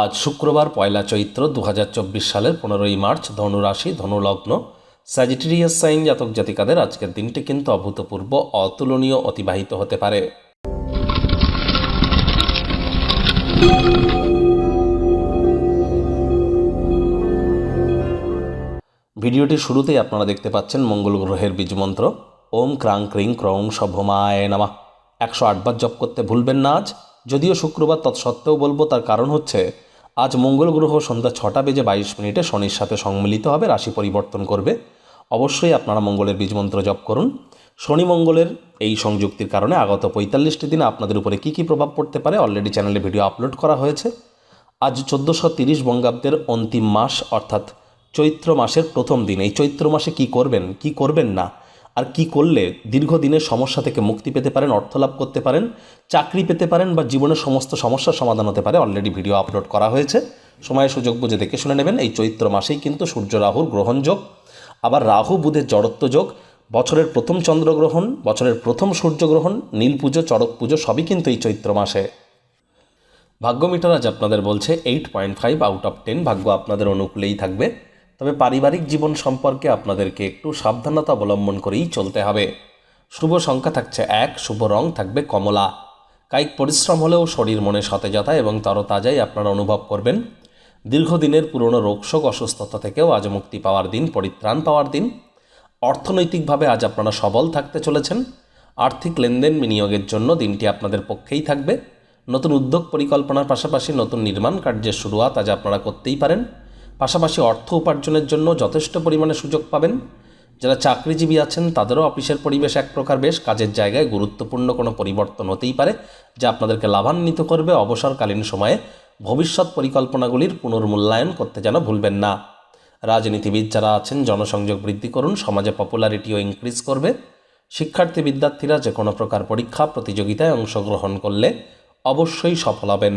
আজ শুক্রবার পয়লা চৈত্র দু হাজার চব্বিশ সালের পনেরোই মার্চ ধনুরাশি, ধনুলগ্ন। স্যাজিটেরিয়াস সাইন জাতক জাতিকাদের আজকের দিনটি কিন্তু অভূতপূর্ব, অতুলনীয়, অতিবাহিত হতে পারে। ভিডিওটির শুরুতেই আপনারা দেখতে পাচ্ছেন মঙ্গল গ্রহের বীজমন্ত্র ওম ক্রাং ক্রিং ক্রং সভমায় নামা। একশো আটবার জপ করতে ভুলবেন না আজ। যদিও শুক্রবার তৎসত্ত্বেও বলব তার কারণ হচ্ছে, আজ মঙ্গল গ্রহ সন্ধ্যা ছটা বেজে বাইশ মিনিটে শনির সাথে সম্মিলিত হবে, রাশি পরিবর্তন করবে। অবশ্যই আপনারা মঙ্গলের বীজমন্ত্র জপ করুন। শনি মঙ্গলের এই সংযুক্তির কারণে আগত পঁয়তাল্লিশটি দিনে আপনাদের উপরে কী কী প্রভাব পড়তে পারে অলরেডি চ্যানেলে ভিডিও আপলোড করা হয়েছে। আজ চোদ্দোশো তিরিশ বঙ্গাব্দের অন্তিম মাস, অর্থাৎ চৈত্র মাসের প্রথম দিন। এই চৈত্র মাসে কি করবেন কি করবেন না? আর কি করলে দীর্ঘদিনের সমস্যা থেকে মুক্তি পেতে পারেন, অর্থ লাভ করতে পারেন, চাকরি পেতে পারেন বা জীবনের সমস্ত সমস্যার সমাধান হতে পারে অলরেডি ভিডিও আপলোড করা হয়েছে। সময় সুযোগ বুঝে দেখে শুনে নেবেন, এই চৈত্র মাসেই কিন্তু সূর্য রাহুর গ্রহণযোগ আবার রাহু বুধের জড়ত্ব যোগ, বছরের প্রথম চন্দ্রগ্রহণ বছরের প্রথম সূর্যগ্রহণ নীল পুজো, চড়ক পুজো, সবই কিন্তু এই চৈত্র মাসে। ভাগ্য মিটার আজ আপনাদের বলছে eight point five out of ten ভাগ্য আপনাদের অনুকূলেই থাকবে। তবে পারিবারিক জীবন সম্পর্কে আপনাদেরকে একটু সাবধানতা অবলম্বন করেই চলতে হবে। শুভ সংখ্যা থাকছে এক, শুভ রং থাকবে কমলা। কায়িক পরিশ্রম হলেও শরীর মনে সতেজতা এবং তরতাজাই আপনারা অনুভব করবেন। দীর্ঘদিনের পুরনো রোগশোক, অসুস্থতা থেকেও আজ মুক্তি পাওয়ার দিন, পরিত্রাণ পাওয়ার দিন। অর্থনৈতিকভাবে আজ আপনারা সবল থাকতে চলেছেন। আর্থিক লেনদেন বিনিয়োগের জন্য দিনটি আপনাদের পক্ষেই থাকবে। নতুন উদ্যোগ পরিকল্পনার পাশাপাশি নতুন নির্মাণ কার্যের শুরুয়াত আজ আপনারা করতেই পারেন। পাশাপাশি অর্থ উপার্জনের জন্য যথেষ্ট পরিমাণে সুযোগ পাবেন। যারা চাকরিজীবী আছেন, তাদেরও অফিসের পরিবেশ এক প্রকার বেশ। কাজের জায়গায় গুরুত্বপূর্ণ কোনো পরিবর্তন হতেই পারে, যা আপনাদেরকে লাভান্বিত করবে অবসরকালীন সময়ে। ভবিষ্যৎ পরিকল্পনাগুলির পুনর্মূল্যায়ন করতে যেন ভুলবেন না। রাজনীতিবিদ যারা আছেন, জনসংযোগ বৃদ্ধি করুন, সমাজে পপুলারিটিও ইনক্রিজ করবে। শিক্ষার্থী বিদ্যার্থীরা যে কোনো প্রকার পরীক্ষা, প্রতিযোগিতায় অংশগ্রহণ করলে অবশ্যই সফল হবেন।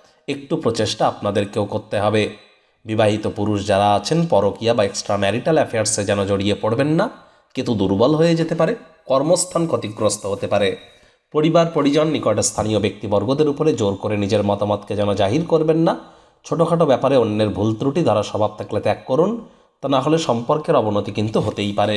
একটু প্রচেষ্টা আপনাদেরকেও করতে হবে। বিবাহিত পুরুষ যারা আছেন, পরকীয়া বা এক্সট্রা ম্যারিটাল অ্যাফেয়ার্সে যেন জড়িয়ে পড়বেন না কিন্তু দুর্বল হয়ে যেতে পারে, কর্মস্থান ক্ষতিগ্রস্ত হতে পারে। পরিবার, পরিজন, নিকট স্থানীয় ব্যক্তিবর্গদের উপরে জোর করে নিজের মতামতকে যেন জাহির করবেন না। ছোটোখাটো ব্যাপারে অন্যের ভুল ত্রুটি দ্বারা স্বভাব থাকলে ত্যাগ করুন, তা না হলে সম্পর্কের অবনতি কিন্তু হতেই পারে।